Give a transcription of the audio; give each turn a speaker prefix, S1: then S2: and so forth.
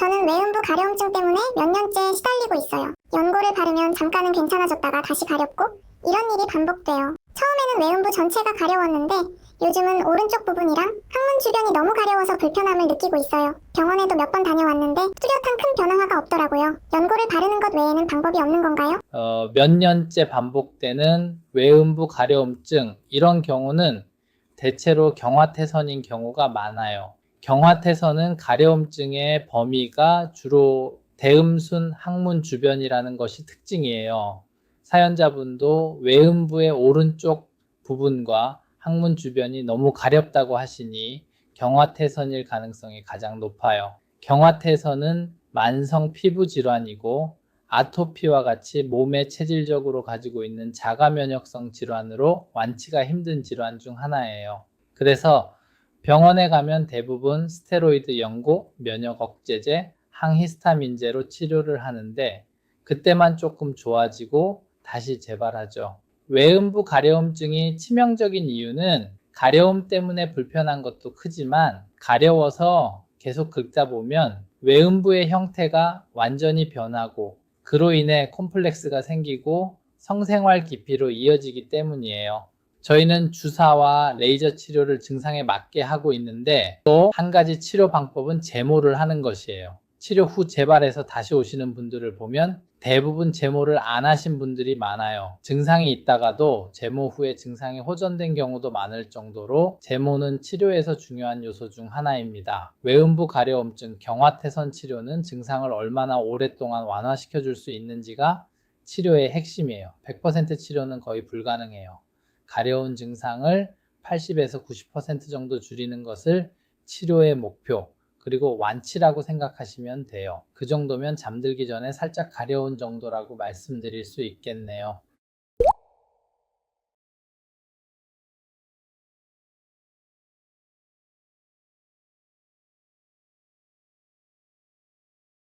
S1: 저는 외음부 가려움증 때문에 몇 년째 시달리고 있어요. 연고를 바르면 잠깐은 괜찮아졌다가 다시 가렵고 이런 일이 반복돼요. 처음에는 외음부 전체가 가려웠는데 요즘은 오른쪽 부분이랑 항문 주변이 너무 가려워서 불편함을 느끼고 있어요. 병원에도 몇 번 다녀왔는데 뚜렷한 큰 변화가 없더라고요. 연고를 바르는 것 외에는 방법이 없는 건가요?
S2: 어, 몇 년째 반복되는 외음부 가려움증 이런 경우는 대체로 경화태선인 경우가 많아요. 경화태선은 가려움증의 범위가 주로 대음순 항문 주변이라는 것이 특징이에요. 사연자분도 외음부의 오른쪽 부분과 항문 주변이 너무 가렵다고 하시니 경화태선일 가능성이 가장 높아요. 경화태선은 만성 피부 질환이고 아토피와 같이 몸에 체질적으로 가지고 있는 자가 면역성 질환으로 완치가 힘든 질환 중 하나예요. 그래서 병원에 가면 대부분 스테로이드 연고, 면역 억제제, 항히스타민제로 치료를 하는데 그때만 조금 좋아지고 다시 재발하죠. 외음부 가려움증이 치명적인 이유는 가려움 때문에 불편한 것도 크지만 가려워서 계속 긁다 보면 외음부의 형태가 완전히 변하고 그로 인해 콤플렉스가 생기고 성생활 기피로 이어지기 때문이에요. 저희는 주사와 레이저 치료를 증상에 맞게 하고 있는데 또 한 가지 치료 방법은 제모를 하는 것이에요. 치료 후 재발해서 다시 오시는 분들을 보면 대부분 제모를 안 하신 분들이 많아요. 증상이 있다가도 제모 후에 증상이 호전된 경우도 많을 정도로 제모는 치료에서 중요한 요소 중 하나입니다. 외음부 가려움증 경화태선 치료는 증상을 얼마나 오랫동안 완화시켜 줄 수 있는지가 치료의 핵심이에요. 100% 치료는 거의 불가능해요. 가려운 증상을 80에서 90% 정도 줄이는 것을 치료의 목표, 그리고 완치라고 생각하시면 돼요. 그 정도면 잠들기 전에 살짝 가려운 정도라고 말씀드릴 수 있겠네요.